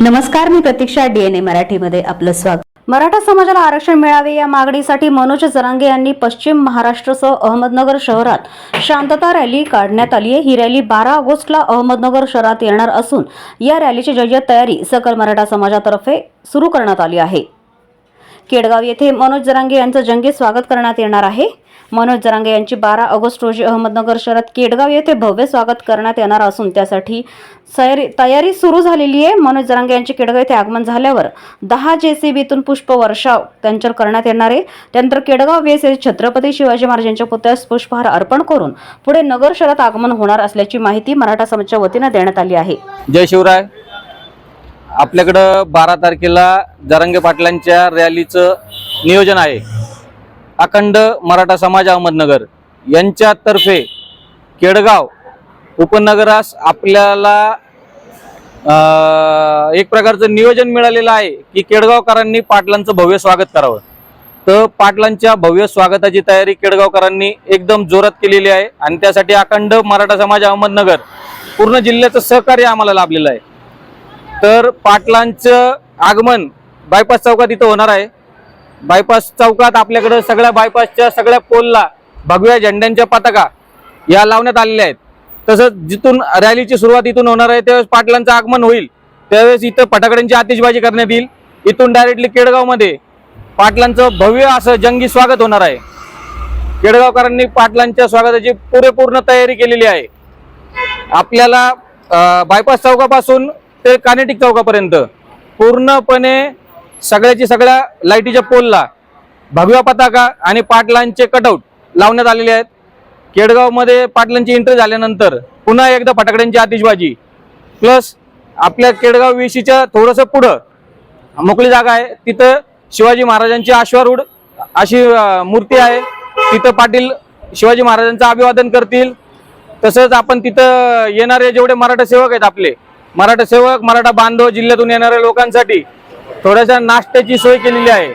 नमस्कार मी प्रतीक्षा डीएनए मराठीमध्ये आपलं स्वागत. मराठा समाजाला आरक्षण मिळावे या मागणीसाठी मनोज जरांगे यांनी पश्चिम महाराष्ट्रसह अहमदनगर शहरात शांतता रॅली काढण्यात आली आहे. ही रॅली बारा ऑगस्टला अहमदनगर शहरात येणार असून या रॅलीची जय्यत तयारी सकल मराठा समाजातर्फे सुरू करण्यात आली आहे. केडगाव येथे मनोज जरांगे यांचं जंगी स्वागत करण्यात येणार आहे. मनोज जरांगे यांची बारा ऑगस्ट रोजी अहमदनगर शहरात केडगाव येथे भव्य स्वागत करण्यात येणार असून त्यासाठी तयारी तयारी सुरू झालेली आहे. मनोज जरांगे यांचे केडगाव येथे आगमन झाल्यावर दहा जे सी बीतून पुष्पवर्षाव त्यांच्यावर करण्यात येणार आहे. त्यानंतर केडगाव वेस येथे छत्रपती शिवाजी महाराजांच्या पुतळ्यास पुष्पहार अर्पण करून पुढे नगर शहरात आगमन होणार असल्याची माहिती मराठा समाजाच्या वतीनं देण्यात आली आहे. जय शिवराय. आपल्याकडं बारा तारखेला जरंगे पाटलांच्या रॅलीचं नियोजन आहे. अखंड मराठा समाज अहमदनगर यांच्यातर्फे केडगाव उपनगरास आपल्याला एक प्रकारचं नियोजन मिळालेलं आहे की केडगावकरांनी पाटलांचं भव्य स्वागत करावं. तर पाटलांच्या भव्य स्वागताची तयारी केडगावकरांनी एकदम जोरात केलेली आहे आणि त्यासाठी अखंड मराठा समाज अहमदनगर पूर्ण जिल्ह्याचं सहकार्य आम्हाला लाभलेलं आहे. तर पाटलांचं आगमन बायपास चौकात इथं होणार आहे. बायपास चौकात आपल्याकडं सगळ्या बायपासच्या सगळ्या पोलला भगव्या झेंड्यांच्या पताका या लावण्यात आलेल्या आहेत. तसंच जिथून रॅलीची सुरुवात इथून होणार आहे त्यावेळेस पाटलांचं आगमन होईल. त्यावेळेस इथं फटाकड्यांची आतिषबाजी करण्यात येईल. इथून डायरेक्टली केडगावमध्ये पाटलांचं भव्य असं जंगी स्वागत होणार आहे. केडगावकरांनी पाटलांच्या स्वागताची पुरेपूर्ण तयारी केलेली आहे. आपल्याला बायपास चौकापासून ते कानेटिक चौकापर्यंत पूर्णपणे सगळ्याची सगळ्या लाईटीच्या पोलला भगव्या पताका आणि पाटलांचे कटआउट लावण्यात आलेले आहेत. केडगावमध्ये पाटलांची एंट्री झाल्यानंतर पुन्हा एकदा फटाकड्यांची आतिषबाजी. प्लस आपल्या केडगाव वेशीच्या थोडंसं पुढं मोकळी जागा आहे. तिथं शिवाजी महाराजांची आश्वारूढ अशी मूर्ती आहे. तिथं पाटील शिवाजी महाराजांचं अभिवादन करतील. तसंच आपण तिथं येणारे जेवढे मराठा सेवक आहेत आपले मराठा सेवक मराठा बांधव जिल्ह्यातून येणाऱ्या लोकांसाठी थोड्याशा नाश्त्याची सोय केलेली आहे.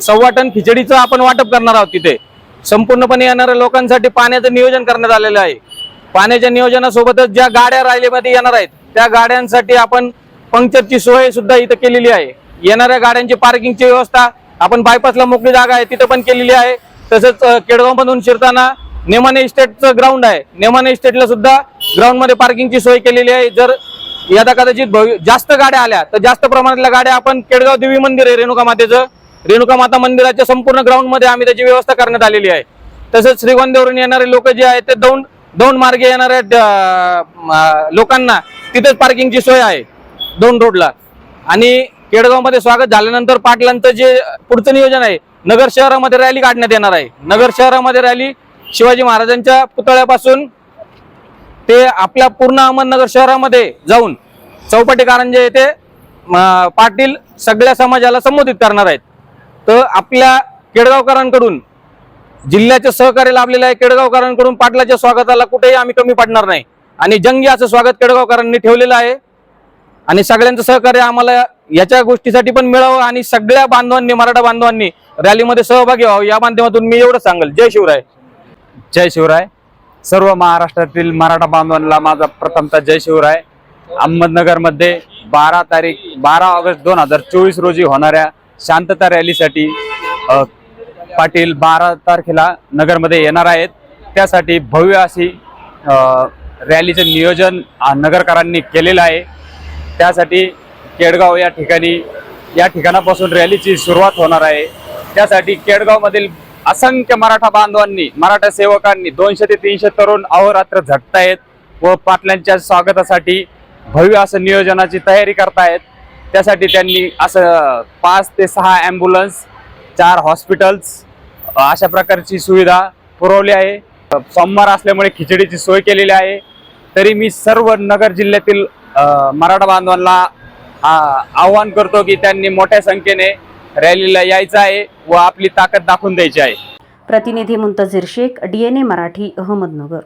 सव्वा टन खिचडीचं आपण वाटप करणार आहोत तिथे. संपूर्णपणे येणाऱ्या लोकांसाठी पाण्याचं नियोजन करण्यात आलेलं आहे. पाण्याच्या नियोजनासोबतच ज्या गाड्या राहिलेमध्ये येणार आहेत त्या गाड्यांसाठी आपण पंक्चरची सोय सुद्धा इथं केलेली आहे. येणाऱ्या गाड्यांची पार्किंगची व्यवस्था आपण बायपासला मोकळी जागा आहे तिथं पण केलेली आहे. तसंच केडगावमधून शिरताना नेमाने इस्टेटचं ग्राउंड आहे. नेमाने इस्टेटला सुद्धा ग्राउंडमध्ये पार्किंगची सोय केलेली आहे. जर यदा कदाचित जास्त गाड्या आल्या तर जास्त प्रमाणातल्या गाड्या आपण केडगाव देवी मंदिर आहे रेणुका मातेचं. रेणुका माता मंदिराच्या संपूर्ण ग्राउंडमध्ये आम्ही त्याची व्यवस्था करण्यात आलेली आहे. तसंच श्रीगोंदेवरून येणारे लोक जे आहेत ते दौंड दौंड मार्गे येणाऱ्या लोकांना तिथेच पार्किंगची सोय आहे दौंड रोडला आणि केडगावमध्ये स्वागत झाल्यानंतर पाटलांचं जे पुढचं नियोजन आहे नगर शहरामध्ये रॅली काढण्यात येणार आहे. नगर शहरामध्ये रॅली शिवाजी महाराजांच्या पुतळ्यापासून ते आपल्या पूर्ण अहमदनगर शहरामध्ये जाऊन चौपाटी कारंजे येथे पाटील सगळ्या समाजाला संबोधित करणार आहेत. तर आपल्या केडगावकरांकडून जिल्ह्याचे सहकार्य लाभलेलं आहे केडगावकरांकडून पाटलाच्या स्वागताला कुठेही आम्ही कमी पडणार नाही. आणि जंगी असं स्वागत केडगावकरांनी ठेवलेलं आहे. आणि सगळ्यांचं सहकार्य आम्हाला याच्या गोष्टीसाठी पण मिळावं आणि सगळ्या बांधवांनी मराठा बांधवांनी रॅलीमध्ये सहभागी व्हावं. या माध्यमातून मी एवढं सांगेल. जय शिवराय. जय शिवराय. सर्व महाराष्ट्रातील मराठा बांधवांना माझा प्रथमतः जय शिवराय. अहमदनगरमध्ये बारा तारीख बारा ऑगस्ट दोन हजार चोवीस रोजी होणाऱ्या शांतता रॅलीसाठी पाटील बारा तारखेला नगरमध्ये येणार आहेत. त्यासाठी भव्य अशी रॅलीचे रॅलीचं नियोजन नगरकरांनी केलेलं आहे. त्यासाठी केडगाव या ठिकाणी या ठिकाणापासून रॅलीची सुरुवात होणार आहे. त्यासाठी केडगावमधील असंख्य मराठा बांधवांनी मराठा सेवकांनी दोनशे ते तीनशे तरुण अहोरात्र झटतायत व पाटलांच्या स्वागतासाठी भव्य असं नियोजनाची तयारी करतायत. त्यासाठी त्यांनी असं पाच ते सहा ॲम्ब्युलन्स चार हॉस्पिटल्स अशा प्रकारची सुविधा पुरवली आहे. सोमवार असल्यामुळे खिचडीची सोय केलेली आहे. तरी मी सर्व नगर जिल्ह्यातील मराठा बांधवांना आवाहन आव्हान करतो की त्यांनी मोठ्या संख्येने रॅलीला यायचं आहे व आपली ताकद दाखवून द्यायची आहे. प्रतिनिधी मुंतजीर शेख डीएनए मराठी अहमदनगर.